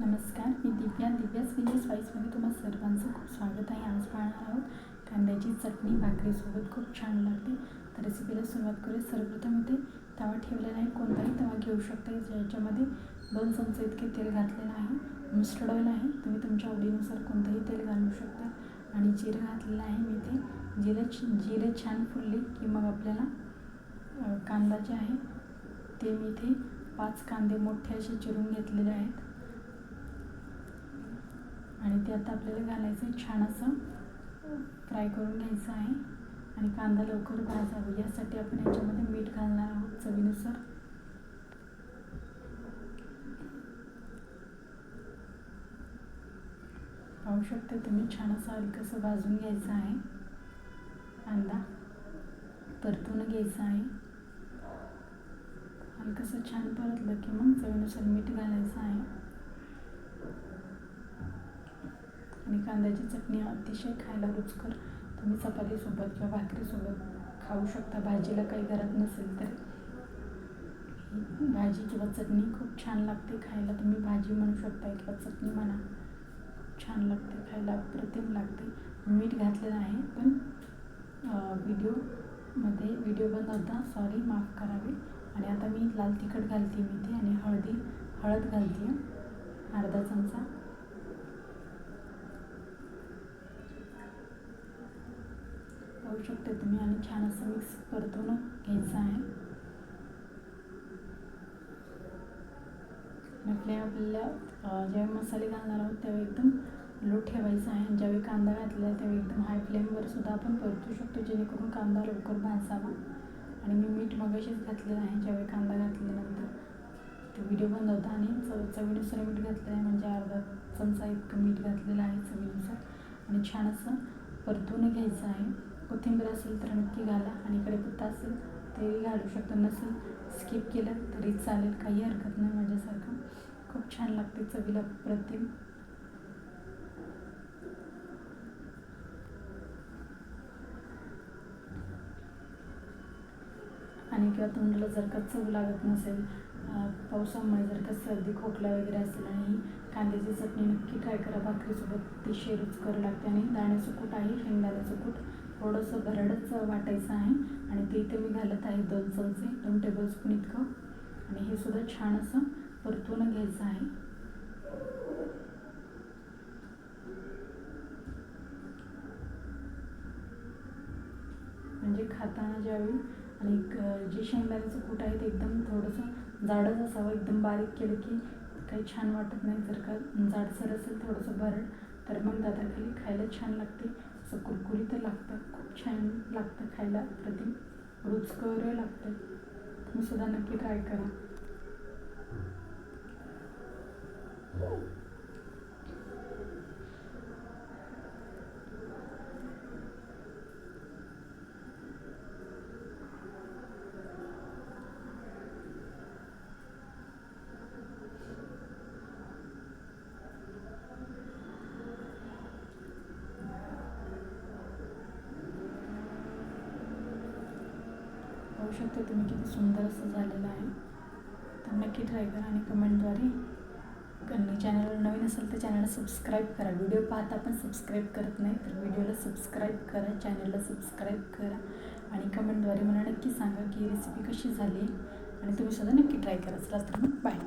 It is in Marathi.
नमस्कार मी दिव्या दिव्यास विजय स्पाईसमध्ये तुम्हा सर्वांचं खूप स्वागत आहे. आज पाहणार आहोत कांद्याची चटणी भाकरीसोबत खूप छान लागते. तर रेसिपीला सुरुवात करूया. सर्वप्रथम इथे तवा ठेवलेला आहे. कोणताही तवा घेऊ शकता ज्याच्यामध्ये दोन चमचे इतके तेल घातलेलं आहे. मस्टर्ड ऑइल आहे. तुम्ही तुमच्या आवडीनुसार कोणतंही तेल घालू शकता. आणि जिरं घातलेलं आहे मी इथे. जिरं जिरे छान फुलले की मग आपल्याला कांदा जे आहे ते मी इथे पाच कांदे मोठे असे चिरून घेतलेले आहेत. आणि ते आता आपल्याला घालायचं आहे छान असं. फ्राय करून घ्यायचं आहे. आणि कांदा लवकर भाजावा. यासाठी आपण याच्यामध्ये मीठ घालणार आहोत चवीनुसार. पाहू शकता तुम्ही छान असं हलकंसं भाजून घ्यायचं आहे. कांदा परतून घ्यायचा आहे. हलकंसं छान परतलं की मग चवीनुसार मीठ घालायचं आहे आणि कांद्याची चटणी अतिशय खायला रुचकर. तुम्ही चपातीसोबत किंवा भाकरीसोबत खाऊ शकता. भाजीला काही घरात नसेल तर. भाजी किंवा चटणी खूप छान लागते खायला. तुम्ही भाजी म्हणू शकता किंवा चटणी म्हणा खूप छान लागते खायला. अप्रतिम लागते. मीठ घातलेलं आहे पण व्हिडिओमध्ये व्हिडिओ बंद होता सॉरी माफ करावे. आणि आता मी लाल तिखट घालते मी ते आणि हळदी हळद घालते. अर्धा चमचा पाहू शकता. तुम्ही आणि छान असं मिक्स परतून घ्यायचं आहे. आपल्या आपल्याला ज्यावेळी मसाले घालणार आहोत त्यावेळी एकदम लो ठेवायचा आहे. आणि ज्यावेळी कांदा घातलेला आहे त्यावेळी एकदम हाय फ्लेमवर सुद्धा आपण परतू शकतो जेणेकरून कांदा लवकर भाजावा. आणि मी मीठ मगाशीच घातलेलं आहे ज्यावेळी कांदा घातल्यानंतर. तो व्हिडिओ बंद होता आणि चव चवीनुसार मीठ घातलेलं आहे म्हणजे अर्धा चमचा इतकं मीठ घातलेलं आहे चवीनुसार. आणि छान असं परतून घ्यायचं आहे. कोथिंबीर असेल तर नक्की घाला आणि कढीपत्ता असेल तेही घालू शकतो. नसेल स्किप केलं तरी चालेल काही हरकत नाही माझ्यासारखं. खूप छान लागते चवीला प्रतिम. आणि किंवा तोंडाला जर का चव लागत नसेल पावसामुळे जर का सर्दी खोकला वगैरे असेल आणि कांद्याची चटणी नक्की ट्राय करा. भाकरीसोबत अतिशय रुचकर लागते आणि दाण्याचं कूट आहे शेंगदाण्याचं कूट. थोडंसं भरडच वाटायचं आहे. आणि ते इथे मी घालत आहे दोन चमचे दोन टेबलस्पून इतकं. आणि हे सुद्धा छान असं परतून घ्यायचं आहे. म्हणजे खाताना ज्यावेळी आणि जे शेंगदाण्याचं कूट आहे ते एकदम थोडंसं जाडच असावं एकदम बारीक केलं की काही छान वाटत नाही. जर का जाडसर असेल थोडंसं भरड तर मग दादाखाली खायला छान लागते. असं कुरकुरीत लागतं खूप छान लागतं खायला. प्रति रुचकर लागतं. तुम्ही सुद्धा नक्की ट्राय करा. पाहू शकता. तुम्ही किती सुंदर असं झालेलं आहे. तर नक्की ट्राय करा आणि कमेंटद्वारे आणि चॅनलवर नवीन असेल तर चॅनलला सबस्क्राईब करा. व्हिडिओ पाहता पण सबस्क्राईब करत नाही तर व्हिडिओला सबस्क्राईब करा चॅनलला सबस्क्राईब करा आणि कमेंटद्वारे मला नक्की सांगा की रेसिपी कशी झाली. आणि तुम्ही सुद्धा नक्की ट्राय करा. चला तर मग बाय